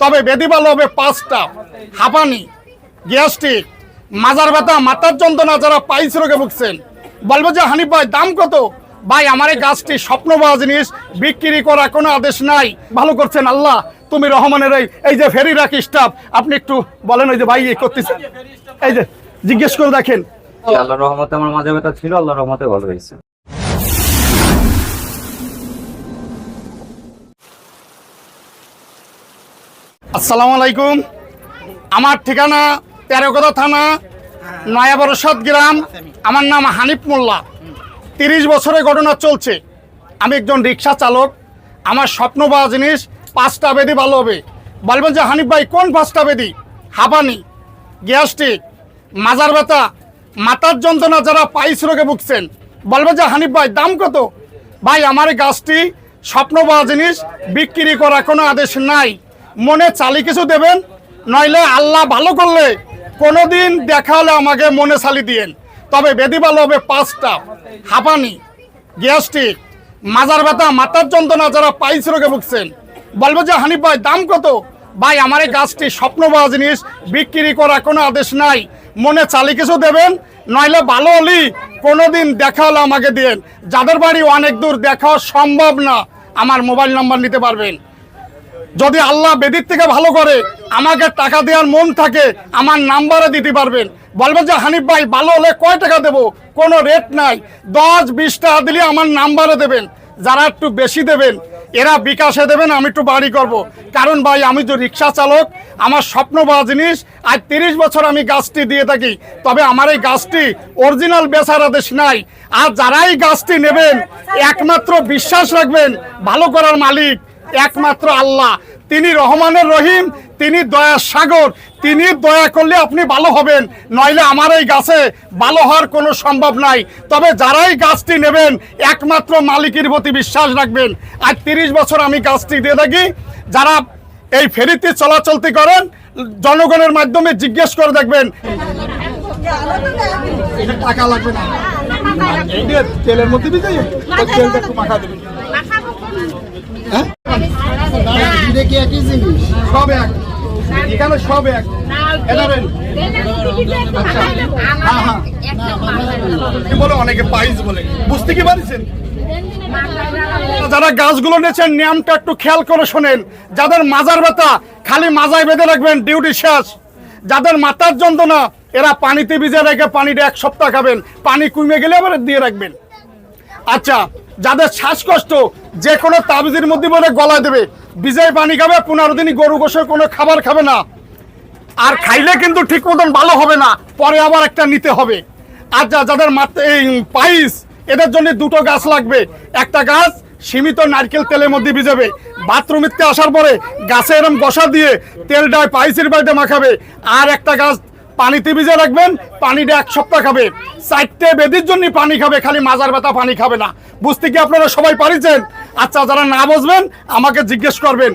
তবে বেদি ভালো হবে পাঁচটা। হাঁপানি, গ্যাস্ট্রিক, মাজার ব্যথা, মাথার যন্ত্রণা যারা পাইস রোগে ভুগছেন। বলব যে হানিফ ভাই, দাম কত? ভাই, আমার এই গাছটি স্বপ্ন পাওয়া জিনিস, বিক্রি করা কোনো আদেশ নাই। ভালো করছেন আল্লাহ, তুমি রহমানের এই এই যে ফেরি রাখি স্টাফ, আপনি একটু বলেন ওই যে ভাই এই করতেছেন এই যে, জিজ্ঞেস করে দেখেন। আল্লাহ রহমতে আমার মাঝে ব্যথা ছিল আল্লাহ রহমতে ভালো হয়েছে। আসসালামু আলাইকুম। আমার ঠিকানা তেরোকদা থানা নয়াবরসাদ গ্রাম আমার নাম হানিফ মোল্লা। তিরিশ বছরের ঘটনা চলছে। আমি একজন রিক্সা চালক। আমার স্বপ্ন পাওয়া জিনিস পাঁচটা বেদি ভালো হবে। বলবেন যে হানিফ ভাই, কোন পাঁচটা বেদি? হাঁপানি, গ্যাস্ট্রিক, মাজার ব্যথা, মাথার যন্ত্রণা যারা পাইস রোগে ভুগছেন। বলবেন যে হানিফ ভাই, দাম কত? ভাই, আমার গাছটি স্বপ্ন পাওয়া জিনিস বিক্রি করা কোনো আদেশ নাই। মনে চালি কিছু দেবেন? নইলে আল্লাহ ভালো করলে কোনোদিন দেখা হলে আমাকে মনে চালি দিয়েন। তবে বেদি ভালো হবে পাঁচটা। হাঁপানি, গ্যাস্ট্রিক, মাজার ব্যথা, মাথার যন্ত্রণা যারা পাইস রোগে ভুগছেন। বলব যে, হানিফ ভাই, দাম কত? ভাই, আমার এই গাছটি স্বপ্ন পাওয়া জিনিস, বিক্রি করা কোনো আদেশ নাই। মনে চালি কিছু দেবেন? নইলে ভালো হলি কোনোদিন দেখা হলে আমাকে দিয়েন। যাদের বাড়ি অনেক দূর, দেখা সম্ভব না। আমার মোবাইল নাম্বার নিতে পারবেন। যদি আল্লাহ বেদির থেকে ভালো করে আমাকে টাকা দেওয়ার মন থাকে, আমার নাম্বারে দিতে পারবেন। বলবেন যে, হানিফ ভাই, ভালো হলে কয় টাকা দেবো? কোনো রেট নাই। দশ, বিশ টাকা দিলে আমার নাম্বারে দেবেন। যারা একটু বেশি দেবেন, এরা বিকাশে দেবেন, আমি একটু বাড়ি করব। কারণ ভাই, আমি তো রিক্সা চালক, আমার স্বপ্ন বা জিনিস, আজ তিরিশ বছর আমি গাছটি দিয়ে থাকি। তবে আমার এই গাছটি অরিজিনাল বেচার আদেশ নাই। আর যারাই গাছটি নেবেন, একমাত্র বিশ্বাস রাখবেন, ভালো করার মালিক একমাত্র আল্লাহ। তিনি রহমানের রহিম তিনি দয়ার সাগর তিনি দয়া করলে আপনি ভালো হবেন নইলে আমার এই গাছে ভালো হওয়ার কোনো সম্ভব নাই। তবে যারাই গাছটি নেবেন একমাত্র মালিকের প্রতি বিশ্বাস রাখবেন। আজ তিরিশ বছর আমি গাছটি দিয়ে থাকি যারা এই ফেরিতে চলাচলতি করেন জনগণের মাধ্যমে জিজ্ঞেস করে দেখবেন। টাকা লাগবে না। তেলের মধ্যে দিয়ে তেলটা একটু মাখা দেবেন হ্যাঁ এটা কি একই জিনিস সব এক। এখানে এনাবেন হ্যাঁ হ্যাঁ। বলে বুঝতে কি যারা গাছগুলো নিয়েছেন নিয়মটা একটু খেয়াল করে শোনেন। যাদের মাজার ব্যথা, খালি মাজায় বেঁধে রাখবেন, ডিউটি শেষ। যাদের মাথার যন্ত্রণা, এরা পানিতে ভিজে রেখে পানিটা এক সপ্তাহ খাবেন। পানি কমে গেলে আবার দিয়ে রাখবেন। আচ্ছা যাদের শ্বাসকষ্ট যে কোনো তাবিজের মধ্যে বলে গলায় দেবে। বিজয় পানি খাবে, পনেরো দিনই গরু গোসের কোনো খাবার খাবে না। আর খাইলে কিন্তু ঠিক মতন ভালো হবে না, পরে আবার একটা নিতে হবে। আর যা যাদের মাথা এই পাইস, এদের জন্য দুটো গাছ লাগবে। একটা গাছ সীমিত নারকেল তেলের মধ্যে ভিজাবে। বাথরুমিতে আসার পরে গাছে এরম বসা দিয়ে তেলটা পাইসের বাড়িতে মাখাবে। আর একটা গাছ পানিতে ভিজে রাখবেন, পানিটা এক সপ্তাহ খাবে। চারটে বেদির জন্য পানি খাবে, খালি মাজার ব্যথা পানি খাবে না। বুঝতে কি আপনারা সবাই পারিছেন? আচ্ছা যারা না বসবেন আমাকে জিজ্ঞেস করবেন।